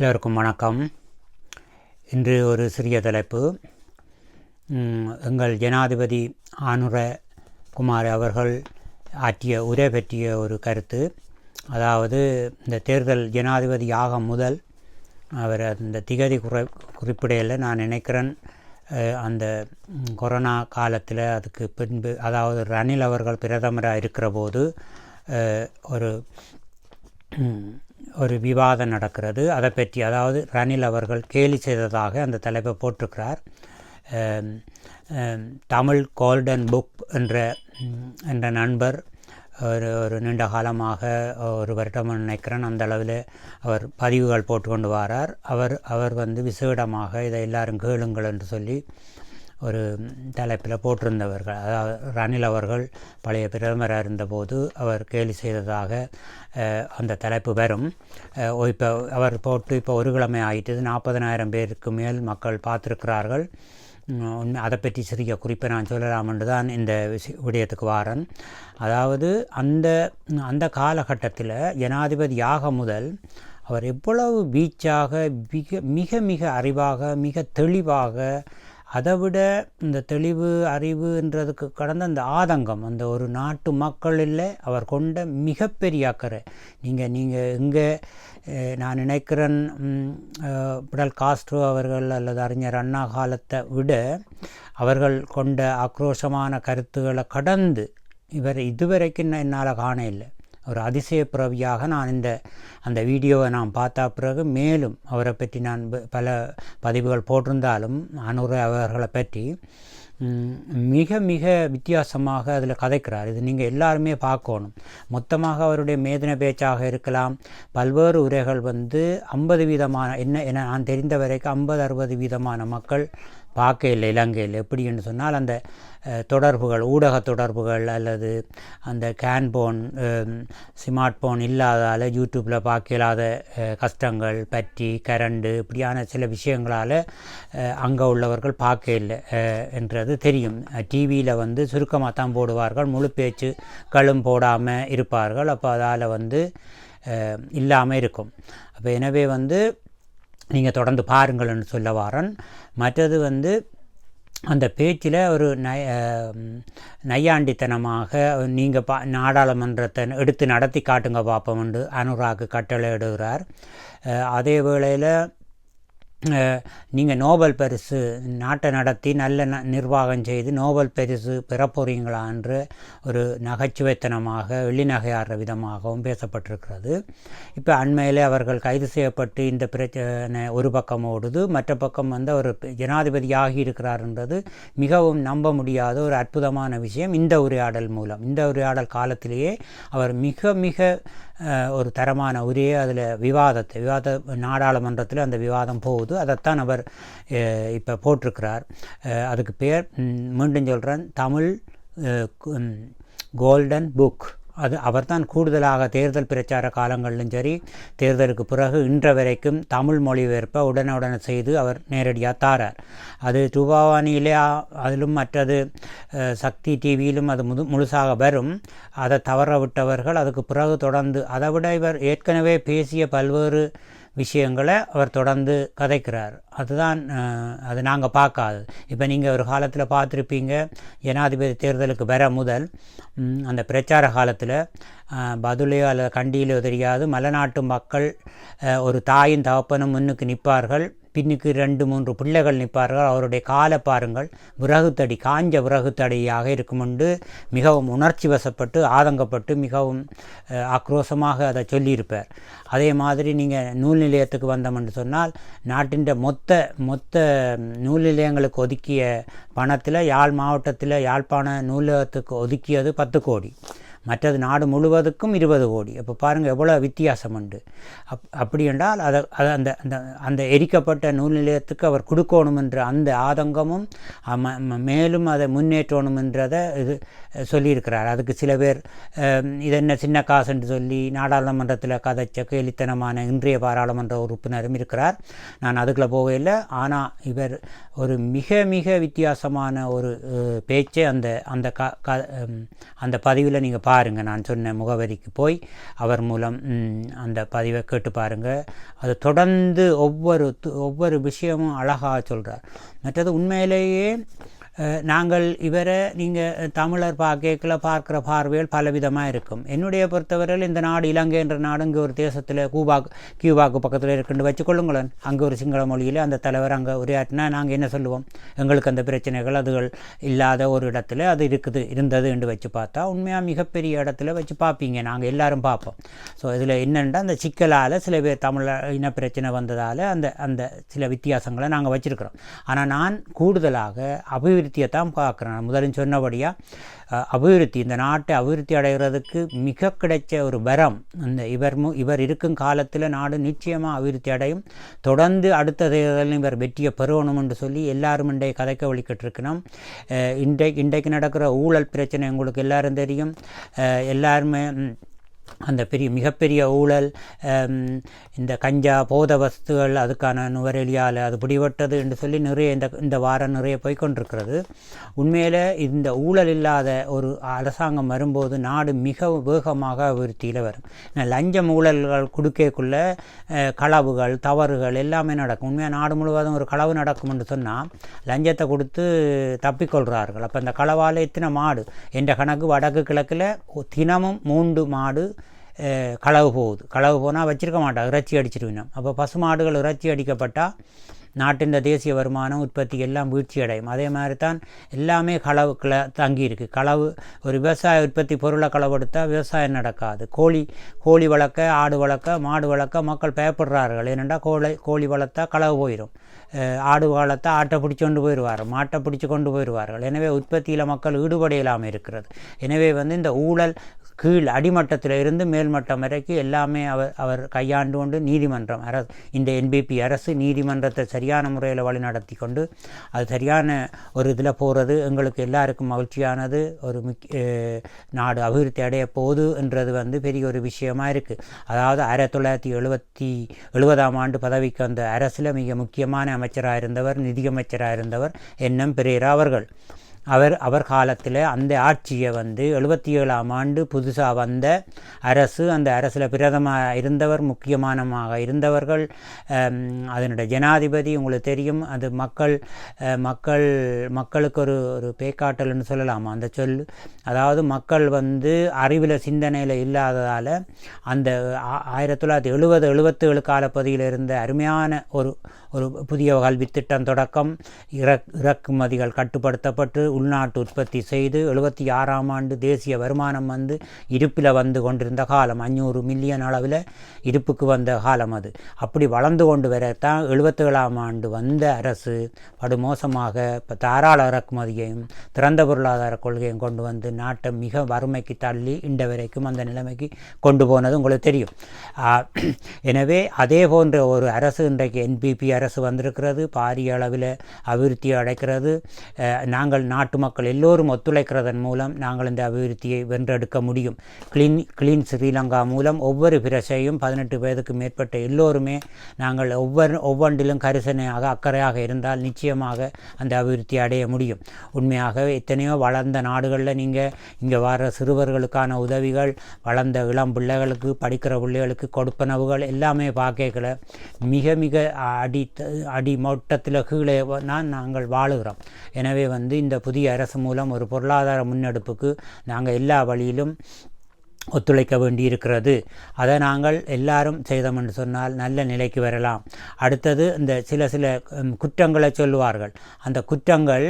எல்லோருக்கும் வணக்கம். இன்று ஒரு சிறிய தலைப்பு. எங்கள் ஜனாதிபதி ஆனுர குமார் அவர்கள் ஆற்றிய உரை பற்றிய ஒரு கருத்து. அதாவது இந்த தேர்தல் ஜனாதிபதி ஆக முதல் அவர் அந்த திகதி குறை குறிப்பிடையில் நான் நினைக்கிறேன் அந்த கொரோனா காலத்தில் அதுக்கு பின்பு அதாவது ரணில் அவர்கள் பிரதமராக இருக்கிற போது ஒரு ஒரு விவாதம் நடக்கிறது. அதை பற்றி அதாவது ரணில் அவர்கள் கேலி செய்ததாக அந்த தலைப்பை போட்டிருக்கிறார். தமிழ் கோல்டன் புக் என்ற என்ற நண்பர் ஒரு ஒரு நீண்ட காலமாக ஒரு வருடம் நினைக்கிறேன். அந்த அளவில் அவர் பதிவுகள் போட்டுக்கொண்டு வரார். அவர் அவர் வந்து விசேடமாக இதை எல்லாரும் கேளுங்கள் என்று சொல்லி ஒரு தலைப்பில் போட்டிருந்தவர்கள் அதாவது ரணில் அவர்கள் பழைய பிரதமராக இருந்தபோது அவர் கேலி செய்ததாக அந்த தலைப்பு வரும். இப்போ அவர் போட்டு இப்போ ஒரு கிழமை ஆயிட்டது நாற்பதனாயிரம் பேருக்கு மேல் மக்கள் பார்த்துருக்கிறார்கள். உண்மை அதை பற்றி சிறிய குறிப்பை நான் சொல்லலாம் என்று தான் இந்த விஷய விடயத்துக்கு வாரன். அதாவது அந்த அந்த காலகட்டத்தில் ஜனாதிபதி ஆக முதல் அவர் எவ்வளவு வீச்சாக மிக மிக மிக அறிவாக மிக தெளிவாக அதை விட இந்த தெளிவு அறிவுன்றதுக்கு கடந்த அந்த ஆதங்கம் அந்த ஒரு நாட்டு மக்களில் அவர் கொண்ட மிகப்பெரிய அக்கறை. நீங்கள் நீங்கள் இங்கே நான் நினைக்கிறேன் பிடல் காஸ்ட்ரோ அவர்கள் அல்லது அறிஞர் அண்ணா காலத்தை விட அவர்கள் கொண்ட ஆக்ரோஷமான கருத்துக்களை கடந்து இவர் இதுவரைக்கும் என்னால் காண இல்லை. ஒரு அதிசய பிறவியாக நான் இந்த அந்த வீடியோவை நான் பார்த்தா பிறகு மேலும் அவரை பற்றி நான் பல பதிவுகள் போட்டிருந்தாலும் அனுர அவர்களை பற்றி மிக மிக வித்தியாசமாக அதில் கதைக்கிறார். இது நீங்கள் எல்லாருமே பார்க்கணும். மொத்தமாக அவருடைய மேதின பேச்சாக இருக்கலாம். பல்வேறு உரைகள் வந்து ஐம்பது வீதமான என்ன என நான் தெரிந்த வரைக்கும் ஐம்பது அறுபது வீதமான மக்கள் பார்க்க இல்லை இலங்கையில் எப்படின்னு சொன்னால் அந்த தொடர்புகள் ஊடக தொடர்புகள் அல்லது அந்த கேன்போன் ஸ்மார்ட் போன் இல்லாதால் யூடியூப்பில் பார்க்க இல்லாத கஷ்டங்கள் பற்றி கரண்டு இப்படியான சில விஷயங்களால் அங்கே உள்ளவர்கள் பார்க்க இல்லை என்றது தெரியும். டிவியில் வந்து சுருக்கமாக தான் போடுவார்கள். முழு பேச்சுக்களும் போடாமல் இருப்பார்கள். அப்போ அதால் வந்து இல்லாமல் இருக்கும். அப்போ எனவே வந்து நீங்கள் தொடர்ந்து பாருங்கள்னு சொல்ல வாரன். மற்றது வந்து அந்த பேச்சில் ஒரு நய நையாண்டித்தனமாக நீங்கள் பா நாடாளுமன்றத்தை எடுத்து நடத்தி காட்டுங்க பார்ப்போம் என்று கட்டளை இடுகிறார். அதே வேளையில் நீங்கள் நோபல் பரிசு நாட்டை நடத்தி நல்ல ந- நிர்வாகம் செய்து நோபல் பரிசு பெறப்போறீங்களா என்று ஒரு நகைச்சுவைத்தனமாக வெளிநகையாடுற விதமாகவும் பேசப்பட்டிருக்கிறது. இப்போ அண்மையில் அவர்கள் கைது செய்யப்பட்டு இந்த பிரச்சனை ஒரு பக்கம் ஓடுது மற்ற பக்கம் வந்து அவர் இருக்கிறார் என்றது மிகவும் நம்ப முடியாத ஒரு அற்புதமான விஷயம். இந்த உரையாடல் மூலம் இந்த உரையாடல் காலத்திலேயே அவர் மிக மிக ஒரு தரமான உரையை அதில் விவாதத்தை விவாத நாடாளுமன்றத்தில் அந்த விவாதம் போகுது. அதைத்தான் அவர் இப்போ போட்டிருக்கிறார். அதுக்கு பேர் மீண்டும் சொல்கிறேன் தமிழ் கோல்டன் புக். அது அவர்தான் கூடுதலாக தேர்தல் பிரச்சார காலங்களிலும் சரி தேர்தலுக்கு பிறகு இன்ற வரைக்கும் தமிழ் மொழிபெயர்ப்பை உடனுடனே செய்து அவர் நேரடியாக தாரார். அது ரூபாவானியிலே அதிலும் மற்றது சக்தி டிவியிலும் அது முது முழுசாக வரும். அதை தவற விட்டவர்கள் அதுக்கு பிறகு தொடர்ந்து அதை விட இவர் ஏற்கனவே பேசிய பல்வேறு விஷயங்களை அவர் தொடர்ந்து கதைக்கிறார். அதுதான் அதை அது நாங்கள் பார்க்காது இப்போ நீங்கள் ஒரு காலத்தில் பார்த்துருப்பீங்க ஜனாதிபதி தேர்தலுக்கு வர முதல் அந்த பிரச்சார காலத்தில் பதிலையோ அல்லது கண்டியிலோ தெரியாது மலைநாட்டு மக்கள் ஒரு தாயின் தகப்பனும் முன்னுக்கு நிற்பார்கள் பின்னுக்கு ரெண்டு மூன்று பிள்ளைகள் நிற்பார்கள் அவருடைய காலை பாருங்கள் விறகுத்தடி காஞ்ச விறகுத்தடியாக இருக்குமெண்டு மிகவும் உணர்ச்சி வசப்பட்டு ஆதங்கப்பட்டு மிகவும் ஆக்ரோஷமாக அதை சொல்லியிருப்பார். அதே மாதிரி நீங்கள் நூல் நிலையத்துக்கு வந்தோம்னு சொன்னால் நாட்டின் மொத்த மொத்த நூல் நிலையங்களுக்கு ஒதுக்கிய பணத்தில் யாழ் மாவட்டத்தில் யாழ்ப்பாண நூலகத்துக்கு ஒதுக்கியது பத்து கோடி. மற்றது நாடு முழுவதுக்கும் இருபது கோடி. அப்போ பாருங்கள் எவ்வளோ வித்தியாசம் உண்டு. அப் அப்படி என்றால் அதை அதை அந்த அந்த அந்த எரிக்கப்பட்ட நூல் நிலையத்துக்கு அவர் கொடுக்கணும் என்ற அந்த ஆதங்கமும் மேலும் அதை முன்னேற்றணும் என்றதை இது சொல்லியிருக்கிறார். அதுக்கு சில பேர் இது என்ன சின்ன காசுன்னு சொல்லி நாடாளுமன்றத்தில் கதைச்ச கேலித்தனமான இன்றைய பாராளுமன்ற உறுப்பினரும் இருக்கிறார். நான் அதுக்குள்ளே போகவில்லை ஆனால் இவர் ஒரு மிக மிக வித்தியாசமான ஒரு பேச்சை அந்த அந்த க க- அந்த பதிவில் நீங்கள் பாருங்கள் நான் சொன்ன முகவரிக்கு போய் அவர் மூலம் அந்த பதிவை கேட்டு பாருங்கள் அது தொடர்ந்து ஒவ்வொரு ஒவ்வொரு விஷயமும் அழகாக சொல்கிறார் மற்றது உண்மையிலேயே நாங்கள் இவரை நீங்கள் தமிழர் பார்க்கல பார்க்குற பார்வைகள் பலவிதமாக இருக்கும். என்னுடைய பொறுத்தவரையில் இந்த நாடு இலங்கை என்ற நாடு இங்கே ஒரு தேசத்தில் கூபா கியூபாக்கு பக்கத்தில் இருக்குன்னு வச்சுக்கொள்ளுங்களேன். அங்கே ஒரு சிங்கள மொழியில் அந்த தலைவர் அங்கே உரையாற்றினா நாங்கள் என்ன சொல்லுவோம்? எங்களுக்கு அந்த பிரச்சனைகள் அதுகள் இல்லாத ஒரு இடத்துல அது இருக்குது இருந்தது என்று வச்சு பார்த்தா உண்மையாக மிகப்பெரிய இடத்துல வச்சு பார்ப்பீங்க. நாங்கள் எல்லாரும் பார்ப்போம். ஸோ இதில் என்னென்னா அந்த சிக்கலால் சில பேர் தமிழ இன பிரச்சனை வந்ததால் அந்த அந்த சில வித்தியாசங்களை நாங்கள் வச்சுருக்கிறோம். ஆனால் நான் கூடுதலாக அபிவிருத்தியை தான் பார்க்குறேன். முதலில் சொன்னபடியாக அபிவிருத்தி இந்த நாட்டை அபிவிருத்தி அடைகிறதுக்கு மிக கிடைச்ச ஒரு வரம். இந்த இவர் மு இவர் இருக்கும் காலத்தில் நாடு நிச்சயமாக அபிவிருத்தி அடையும். தொடர்ந்து அடுத்த தேர்தலில் இவர் வெற்றியை பெறணும் என்று சொல்லி எல்லாரும் இன்றைய கதைக்க வழிக்கிட்டிருக்கணும் இன்றைக்கு இன்றைக்கு நடக்கிற ஊழல் பிரச்சனை உங்களுக்கு எல்லாரும் தெரியும். எல்லாருமே அந்த பெரிய மிகப்பெரிய ஊழல் இந்த கஞ்சா போத வஸ்துகள் அதுக்கான நுவரெலியால் அது பிடிபட்டது என்று சொல்லி நிறைய இந்த இந்த வாரம் நிறைய போய்க்கொண்டிருக்கிறது. உண்மையில் இந்த ஊழல் இல்லாத ஒரு அரசாங்கம் வரும்போது நாடு மிக வேகமாக அபிவிருத்தியில் வரும். லஞ்சம் ஊழல்கள் கொடுக்கக்குள்ள களவுகள் தவறுகள் எல்லாமே நடக்கும். உண்மையாக நாடு முழுவதும் ஒரு களவு நடக்கும் என்று சொன்னால் லஞ்சத்தை கொடுத்து தப்பிக்கொள்கிறார்கள் அப்போ அந்த களவால் எத்தனை மாடு? என்ற கணக்கு வடக்கு கிழக்கில் தினமும் மூன்று மாடு களவு போகுது. களவு போனால் வச்சிருக்க மாட்டாங்க இறைச்சி அடிச்சிருவினோம் அப்போ பசுமாடுகள் இறைச்சி அடிக்கப்பட்டால் நாட்டின் தேசிய வருமானம் உற்பத்தி எல்லாம் வீழ்ச்சி அடையும். அதே மாதிரி தான் எல்லாமே களவுக்குள்ள தங்கியிருக்கு களவு ஒரு விவசாய உற்பத்தி பொருளை களவெடுத்தால் விவசாயம் நடக்காது. கோழி கோழி வளர்க்க ஆடு வளர்க்க மாடு வளர்க்க மக்கள் பயப்படுறார்கள். ஏனென்றால் கோழி கோழி வளர்த்தா களவு போயிடும் ஆடு வளர்த்தா ஆட்டை பிடிச்சி கொண்டு போயிடுவார் மாட்டை பிடிச்சி கொண்டு போயிடுவார்கள். எனவே உற்பத்தியில் மக்கள் ஈடுபட இல்லாமல் இருக்கிறது. எனவே வந்து இந்த ஊழல் கீழ் அடிமட்டத்தில் இருந்து மேல்மட்டம் வரைக்கும் எல்லாமே அவர் அவர் கையாண்டு கொண்டு நீதிமன்றம் அரசு இந்த என்பிபி அரசு நீதிமன்றத்தை சரியான முறையில் வழிநடத்தி கொண்டு அது சரியான ஒரு இதில் போகிறது எங்களுக்கு எல்லாருக்கும் மகிழ்ச்சியானது. ஒரு முக்கிய நாடு அபிவிருத்தி அடைய போகுது என்றது வந்து பெரிய ஒரு விஷயமா இருக்குது அதாவது ஆயிரத்தி தொள்ளாயிரத்தி எழுபத்தி எழுபதாம் ஆண்டு பதவிக்கு வந்த அரசில் மிக முக்கியமான அமைச்சராக இருந்தவர் நிதியமைச்சராக இருந்தவர் என்எம் பெரேரா அவர்கள். அவர் அவர் காலத்தில் அந்த ஆட்சியை வந்து எழுபத்தி ஏழாம் ஆண்டு புதுசாக வந்த அரசு அந்த அரசில் பிரதமாக இருந்தவர் முக்கியமானமாக இருந்தவர்கள் அதனுடைய ஜனாதிபதி உங்களுக்கு தெரியும் அது மக்கள் மக்கள் மக்களுக்கு ஒரு ஒரு பேக்காட்டல்னு சொல்லலாமா அந்த சொல். அதாவது மக்கள் வந்து அறிவில் சிந்தனையில் இல்லாததால் அந்த ஆ- ஆயிரத்தி தொள்ளாயிரத்தி எழுபது எழுபத்தேழு காலப்பகுதியில் இருந்த அருமையான ஒரு ஒரு புதிய கல்வி திட்டம் தொடக்கம் இறக் இறக்குமதிகள் கட்டுப்படுத்தப்பட்டு உள்நாட்டு உற்பத்தி செய்து எழுபத்தி ஆறாம் ஆண்டு தேசிய வருமானம் வந்து இருப்பில் வந்து கொண்டிருந்த காலம் அஞ்சூறு மில்லியன் அளவில் இருப்புக்கு வந்த காலம் அது. அப்படி வளர்ந்து கொண்டு வரத்தான் எழுபத்தேழாம் ஆண்டு வந்த அரசு படுமோசமாக இப்போ தாராள இறக்குமதியையும் திறந்த பொருளாதார கொள்கையும் கொண்டு வந்து நாட்டை மிக வறுமைக்கு தள்ளி இன்ற வரைக்கும் அந்த நிலைமைக்கு கொண்டு போனது உங்களுக்கு தெரியும். எனவே அதே போன்ற ஒரு அரசு இன்றைக்கு என்பிபி அரசு வந்திருக்கிறது பாரிய அளவில் அபிவிருத்தியை அடைக்கிறது. நாங்கள் நாட்டு மக்கள் எல்லோரும் ஒத்துழைக்கிறதன் மூலம் நாங்கள் இந்த அபிவிருத்தியை வென்றெடுக்க முடியும். கிளீன் கிளீன் ஸ்ரீலங்கா மூலம் ஒவ்வொரு பிரசையும் பதினெட்டு வயதுக்கு மேற்பட்ட எல்லோருமே நாங்கள் ஒவ்வொரு ஒவ்வொன்றிலும் கரிசனையாக அக்கறையாக இருந்தால் நிச்சயமாக அந்த அபிவிருத்தி அடைய முடியும். உண்மையாகவே எத்தனையோ வளர்ந்த நாடுகளில் நீங்கள் இங்கே வர சிறுவர்களுக்கான உதவிகள் வளர்ந்த இளம் பிள்ளைகளுக்கு படிக்கிற பிள்ளைகளுக்கு கொடுப்பனவுகள் எல்லாமே பார்க்கல மிக மிக அடி அடி மட்டத்தில் கீழே நான் நாங்கள் வாழுகிறோம். எனவே வந்து இந்த புதிய அரசு மூலம் ஒரு பொருளாதார முன்னெடுப்புக்கு நாங்கள் எல்லா வழியிலும் ஒத்துழைக்க வேண்டியிருக்கிறது. அதை நாங்கள் எல்லாரும் செய்தோம் என்று சொன்னால் நல்ல நிலைக்கு வரலாம். அடுத்தது இந்த சில சில குற்றங்களை சொல்லுவார்கள். அந்த குற்றங்கள்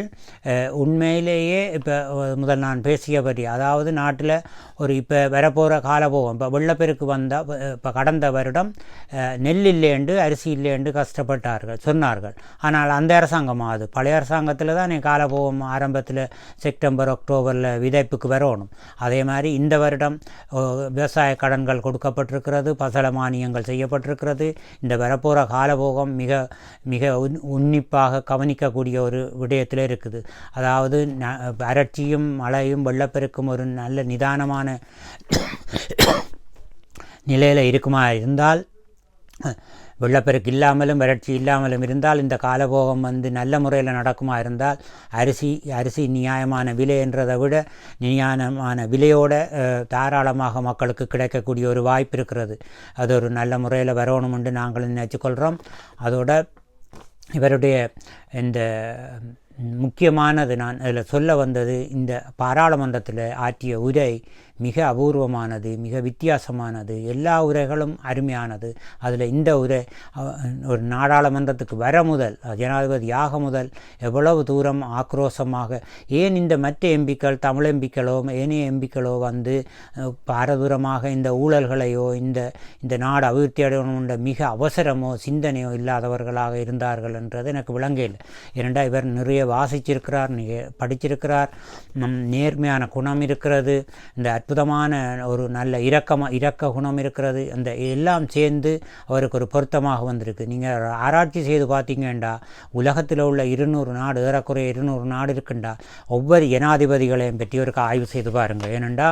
உண்மையிலேயே இப்போ முதல் நான் பேசியபடி அதாவது நாட்டில் ஒரு இப்போ வரப்போகிற காலபோகம் இப்போ வெள்ளப்பெருக்கு வந்தால் இப்போ கடந்த வருடம் நெல் இல்லையென்று அரிசி இல்லையென்று கஷ்டப்பட்டார்கள் சொன்னார்கள். ஆனால் அந்த அரசாங்கமாக அது? பழைய அரசாங்கத்தில் தான் காலபோகம் ஆரம்பத்தில் செப்டம்பர் அக்டோபரில் விதைப்புக்கு வரணும். அதே மாதிரி இந்த வருடம் விவசாய கடன்கள் கொடுக்கப்பட்டிருக்கிறது பசல மானியங்கள் செய்யப்பட்டிருக்கிறது. இந்த வரப்போகிற காலபோகம் மிக மிக உன் உன்னிப்பாக கவனிக்கக்கூடிய ஒரு விடயத்தில் இருக்குது. அதாவது ந- வறட்சியும் மழையும் வெள்ளப்பெருக்கும் ஒரு நல்ல நிதானமான நிலையில் இருக்குமா இருந்தால் வெள்ளப்பெருக்கு இல்லாமலும் வறட்சி இல்லாமலும் இருந்தால் இந்த காலபோகம் வந்து நல்ல முறையில் நடக்குமா இருந்தால் அரிசி அரிசி நியாயமான விலை என்றதை விட நியாயமான விலையோட தாராளமாக மக்களுக்கு கிடைக்கக்கூடிய ஒரு வாய்ப்பு இருக்கிறது. அது ஒரு நல்ல முறையில் வரணும் என்று நாங்கள் நினைச்சுக்கொள்கிறோம் அதோட இவருடைய இந்த முக்கியமானது நான் அதில் சொல்ல வந்தது இந்த பாராளுமன்றத்தில் ஆற்றிய உரை மிக அபூர்வமானது மிக வித்தியாசமானது எல்லா உரைகளும் அருமையானது. அதில் இந்த உரை ஒரு நாடாளுமன்றத்துக்கு வர முதல் ஜனாதிபதி ஆக முதல் எவ்வளவு தூரம் ஆக்ரோஷமாக ஏன் இந்த மற்ற எம்பிக்கள் தமிழ் எம்பிக்களோ ஏனைய எம்பிக்களோ வந்து பாரதூரமாக இந்த ஊழல்களையோ இந்த இந்த நாடு அபிவிருத்தி அடையணுன்ற மிக அவசரமோ சிந்தனையோ இல்லாதவர்களாக இருந்தார்கள் என்றது எனக்கு விளங்கையில் ஏனெண்டா இவர் நிறைய வாசிச்சிருக்கிறார் படிச்சிருக்கிறார் நம் நேர்மையான குணம் இருக்கிறது இந்த அற்புதமான ஒரு நல்ல இரக்கமாக இரக்க குணம் இருக்கிறது. அந்த எல்லாம் சேர்ந்து அவருக்கு ஒரு பொருத்தமாக வந்திருக்கு. நீங்கள் ஆராய்ச்சி செய்து பார்த்தீங்கண்டா உலகத்தில் உள்ள இருநூறு நாடு ஏறக்குறைய இருநூறு நாடு இருக்குண்டா. ஒவ்வொரு ஜனாதிபதிகளையும் பற்றி ஒரு ஆய்வு செய்து பாருங்கள் ஏனெண்டா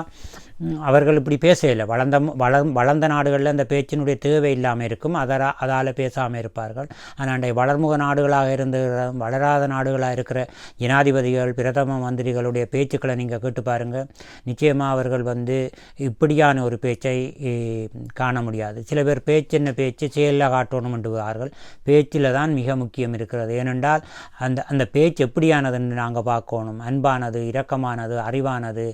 அவர்கள் இப்படி பேசல வளர்ந்த வளம் வளர்ந்த நாடுகளில் அந்த பேச்சினுடைய தேவை இல்லாமல் இருக்கும். அதரா அதால் பேசாமல் இருப்பார்கள். ஆனால் வளர்முக நாடுகளாக இருந்து வளராத நாடுகளாக இருக்கிற ஜனாதிபதிகள் பிரதம மந்திரிகளுடைய பேச்சுக்களை நீங்கள் கேட்டு பாருங்கள் நிச்சயமாக அவர்கள் வந்து இப்படியான ஒரு பேச்சை காண முடியாது. சில பேர் பேச்சு என்ன பேச்சு? செயலில் காட்டணும் என்றுவார்கள் பேச்சில் தான் மிக முக்கியம் இருக்கிறது. ஏனென்றால் அந்த அந்த பேச்சு எப்படியானதுன்னு நாங்கள் பார்க்கணும். அன்பானது இரக்கமானது அறிவானது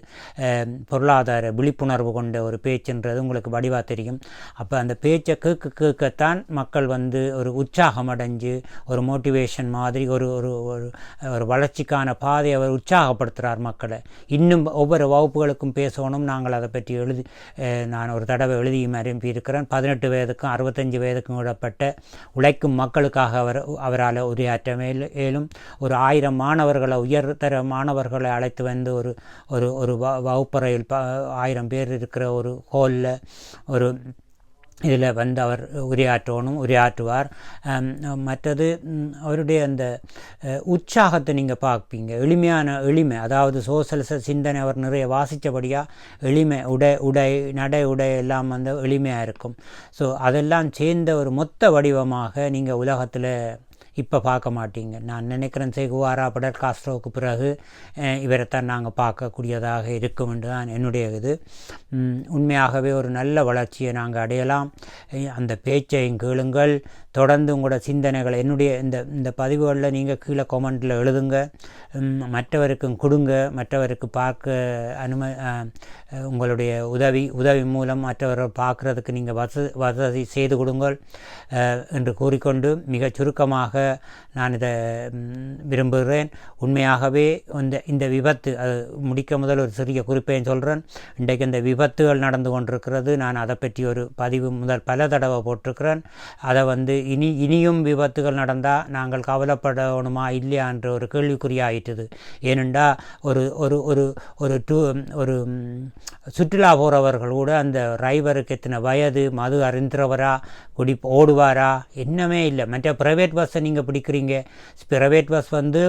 பொருளாதார விழிப்புணர்வு கொண்ட ஒரு பேச்சுன்றது உங்களுக்கு வடிவாக தெரியும். அப்போ அந்த பேச்சை கேட்க கேட்கத்தான் மக்கள் வந்து ஒரு உற்சாகம் அடைஞ்சு ஒரு மோட்டிவேஷன் மாதிரி ஒரு ஒரு ஒரு ஒரு வளர்ச்சிக்கான பாதையை அவர் உற்சாகப்படுத்துகிறார் மக்களை. இன்னும் ஒவ்வொரு வகுப்புகளுக்கும் பேசணும் நாங்கள் அதை பற்றி எழுதி நான் ஒரு தடவை எழுதியும் அனுப்பியிருக்கிறேன். பதினெட்டு வயதுக்கும் அறுபத்தஞ்சு வயதுக்கும் விடப்பட்ட உழைக்கும் மக்களுக்காக அவர் அவரால் உரையாற்ற மேலும் ஒரு ஆயிரம் மாணவர்களை உயர்தர மாணவர்களை அழைத்து வந்து ஒரு ஒரு ஒரு வ- வகுப்பறையில் ப ஆயிரம் பேர் இருக்கிற ஒரு ஹோலில் ஒரு இதில் வந்து அவர் உரையாற்றணும் உரையாற்றுவார் மற்றது அவருடைய அந்த உற்சாகத்தை நீங்கள் பார்ப்பீங்க எளிமையான எளிமை அதாவது சோசலிச சிந்தனை அவர் நிறைய வாசித்தபடியாக எளிமை உடை உடை நடை உடை எல்லாம் வந்து எளிமையாக இருக்கும் ஸோ அதெல்லாம் சேர்ந்த ஒரு மொத்த வடிவமாக நீங்கள் உலகத்தில் இப்போ பார்க்க மாட்டீங்க. நான் நினைக்கிறேன் செகுவாரா படர் காஸ்ட்ரோவுக்கு பிறகு இவரை இவரைத்தான் நாங்கள் பார்க்கக்கூடியதாக இருக்கும் என்று தான் என்னுடைய இது. உண்மையாகவே ஒரு நல்ல வளர்ச்சியை நாங்கள் அடையலாம். அந்த பேச்சையும் கேளுங்கள். தொடர்ந்து உங்களோட சிந்தனைகளை என்னுடைய இந்த இந்த பதிவுகளில் நீங்கள் கீழே கொமெண்டில் எழுதுங்க. மற்றவருக்கும் கொடுங்க. மற்றவருக்கு பார்க்க அனும உங்களுடைய உதவி உதவி மூலம் மற்றவரை பார்க்குறதுக்கு நீங்கள் வசதி வசதி செய்து கொடுங்கள் என்று கூறிக்கொண்டு மிகச் சுருக்கமாக நான் இதை விரும்புகிறேன். உண்மையாகவே இந்த இந்த விபத்து அது முடிக்க முதல் ஒரு சிறிய குறிப்பையும் சொல்கிறேன் இன்றைக்கு இந்த விபத்துகள் நடந்து கொண்டிருக்கிறது. நான் அதை பற்றி ஒரு பதிவு முதல் பல தடவை போட்டிருக்கிறேன். அதை வந்து இனி இனியும் விபத்துகள் நடந்தால் நாங்கள் கவலைப்படணுமா இல்லையா என்ற ஒரு கேள்விக்குறியாயிட்டது. ஏனெண்டா ஒரு ஒரு ஒரு ஒரு டூ ஒரு சுற்றுலா போகிறவர்கள் கூட அந்த டிரைவருக்கு எத்தனை வயது மது அறிந்தவரா குடி ஓடுவாரா என்னமே இல்லை. மற்ற ப்ரைவேட் பஸ்ஸை நீங்கள் பிடிக்கிறீங்க. ப்ரைவேட் பஸ் வந்து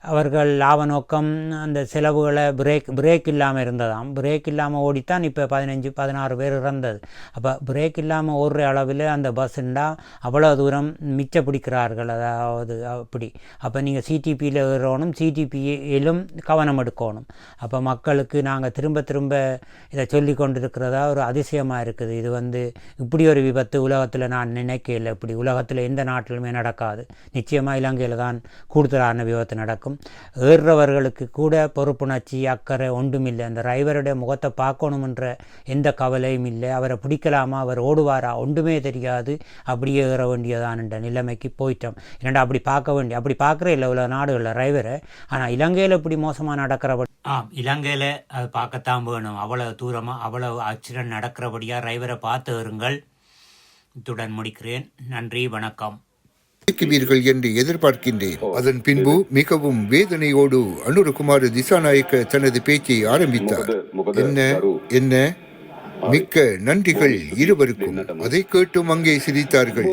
அவர்கள் லாப நோக்கம் அந்த செலவுகளை பிரேக் பிரேக் இல்லாமல் இருந்ததாம். பிரேக் இல்லாமல் ஓடித்தான் இப்போ பதினஞ்சு பதினாறு பேர் இறந்தது. அப்போ பிரேக் இல்லாமல் ஓடுற அளவில் அந்த பஸ்ஸுண்டா அவ்வளோ தூரம் மிச்ச பிடிக்கிறார்கள் அதாவது அப்படி. அப்போ நீங்கள் சிடிபியில் ஏறணும். சிடிபியிலும் கவனம் எடுக்கணும். அப்போ மக்களுக்கு நாங்கள் திரும்ப திரும்ப இதை சொல்லி கொண்டிருக்கிறதா ஒரு அதிசயமாக இருக்குது. இது வந்து இப்படி ஒரு விபத்து உலகத்தில் நான் நினைக்கல. இப்படி உலகத்தில் எந்த நாட்டிலுமே நடக்காது. நிச்சயமாக இலங்கையில் தான் கூடுதலான விபத்து நடக்கும். ஏறுறவர்களுக்கு கூட பொறுப்புணர்ச்சி அக்கறை ஒன்றுமில்லை. அந்த டிரைவருடைய முகத்தை பார்க்கணுமென்ற எந்த கவலையும் இல்லை. அவரை பிடிக்கலாமா? அவர் ஓடுவாரா? ஒன்றுமே தெரியாது. அப்படியே ஏற வேண்டியதான் என்ற நிலைமைக்கு போயிட்டோம். ஏன்னா அப்படி பார்க்க வேண்டிய அப்படி பார்க்குற இல்லை உள்ள நாடுகளில் டிரைவரை ஆனால் இலங்கையில் இப்படி மோசமாக நடக்கிறபடி ஆ இலங்கையில் அது பார்க்கத்தான் வேணும். அவ்வளோ தூரமாக அவ்வளோ ஆக்சிடென்ட் நடக்கிறபடியாக டிரைவரை பார்த்து இருங்கள் இத்துடன் முடிக்கிறேன். நன்றி வணக்கம். இருக்கிறீர்கள் என்று எதிர்பார்க்கின்றேன். அதன் பின்பு மிகவும் வேதனையோடு அனுரகுமார திசாநாயக்க தனது பேச்சை ஆரம்பித்தார். என்ன என்ன? மிக்க நன்றிகள் இருவருக்கும். அதை கேட்டும் அங்கே சிரித்தார்கள்.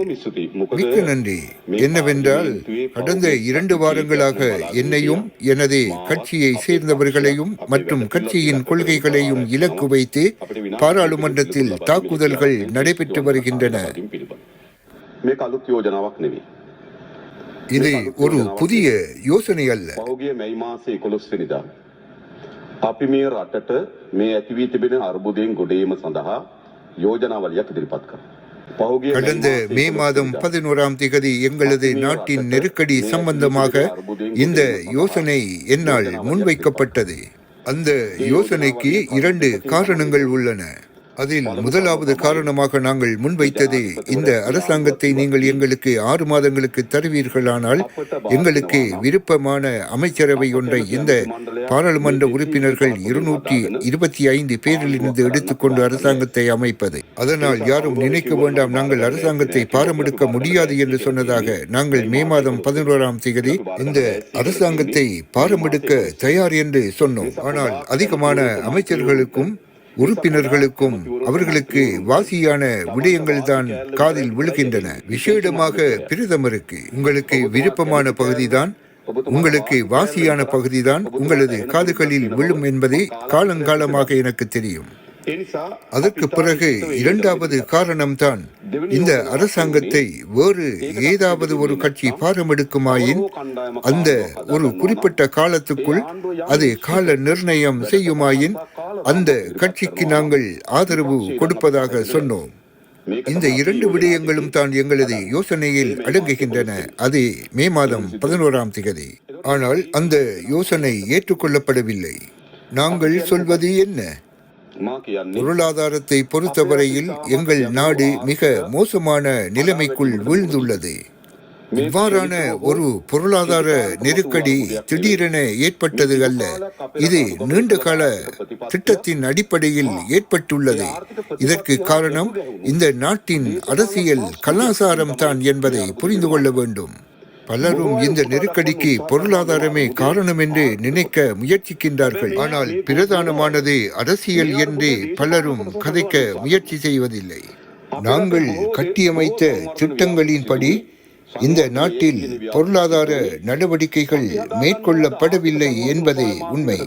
மிக்க நன்றி. என்னவென்றால் கடந்த இரண்டு வாரங்களாக என்னையும் எனது கட்சியை சேர்ந்தவர்களையும் மற்றும் கட்சியின் கொள்கைகளையும் இலக்கு வைத்து பாராளுமன்றத்தில் தாக்குதல்கள் நடைபெற்று வருகின்றன. இது ஒரு புதிய யோசனை அல்ல. අපි මේ රටට මේ ඇති වී තිබෙන අර්බුදයෙන් ගොඩ ඒම සඳහා යෝජනාවලියක් ඉදිරිපත් කරා. පහුගිය මැයි கடந்த මාසේ மே 11 மாதம் වෙනිදා பதினோராம் திகதி எங்களது நாட்டின் நெருக்கடி சம்பந்தமாக இந்த யோசனை என்னால் முன்வைக்கப்பட்டது அந்த யோசனைக்கு இரண்டு காரணங்கள் உள்ளன அதில் முதலாவது காரணமாக நாங்கள் முன்வைத்தது இந்த அரசாங்கத்தை நீங்கள் எங்களுக்கு ஆறு மாதங்களுக்கு தருவீர்களானால் எங்களுக்கு விருப்பமான அமைச்சரவை ஒன்றை இந்த பாராளுமன்ற உறுப்பினர்கள் இருநூற்றி இருபத்தி ஐந்து பேரிலிருந்து எடுத்துக்கொண்டு அரசாங்கத்தை அமைப்பது. அதனால் யாரும் நினைக்க வேண்டாம் நாங்கள் அரசாங்கத்தை பாரமெடுக்க முடியாது என்று சொன்னதாக நாங்கள் மே மாதம் பதினோராம் தேதி இந்த அரசாங்கத்தை பாரமெடுக்க தயார் என்று சொன்னோம். ஆனால் அதிகமான அமைச்சர்களுக்கும் உறுப்பினர்களுக்கும் அவர்களுக்கு வாசியான விடயங்கள் தான் காதில் விழுகின்றன. விசேடமாக பிரதமருக்கு உங்களுக்கு விருப்பமான பகுதிதான் உங்களுக்கு வாசியான பகுதிதான் உங்களது காதுகளில் விழும் என்பதே காலங்காலமாக எனக்கு தெரியும். அதற்கு பிறகு இரண்டாவது காரணம்தான் இந்த அரசாங்கத்தை வேறு ஏதாவது ஒரு கட்சி பாரமெடுக்குமாயின் அந்த ஒரு குறிப்பிட்ட காலத்துக்குள் அது கால நிர்ணயம் செய்யுமாயின் அந்த கட்சிக்கு நாங்கள் ஆதரவு கொடுப்பதாக சொன்னோம். இந்த இரண்டு விடயங்களும் தான் எங்களது யோசனையில் அடங்குகின்றன. அது மே மாதம் பதினோராம் திகதி. ஆனால் அந்த யோசனை ஏற்றுக்கொள்ளப்படவில்லை. நாங்கள் சொல்வது என்ன? பொருளாதாரத்தை பொறுத்தவரையில் எங்கள் நாடு மிக மோசமான நிலைமைக்குள் வீழ்ந்துள்ளது. இவ்வாறான ஒரு பொருளாதார நெருக்கடி திடீரென ஏற்பட்டது அல்ல இது நீண்டகால திட்டத்தின் அடிப்படையில் ஏற்பட்டுள்ளது. இதற்கு காரணம் இந்த நாட்டின் அரசியல் கலாசாரம் தான் என்பதை புரிந்து கொள்ள வேண்டும். பலரும் இந்த நெருக்கடிக்கு பொருளாதாரமே காரணம் என்று நினைக்க முயற்சிக்கின்றார்கள். ஆனால் பிரதானமானது அரசியல் என்று பலரும் கதைக்க முயற்சி செய்வதில்லை. நாங்கள் கட்டியமைத்த திட்டங்களின்படி இந்த நாட்டில் பொருளாதார நடவடிக்கைகள் மேற்கொள்ளப்படவில்லை என்பதே உண்மை.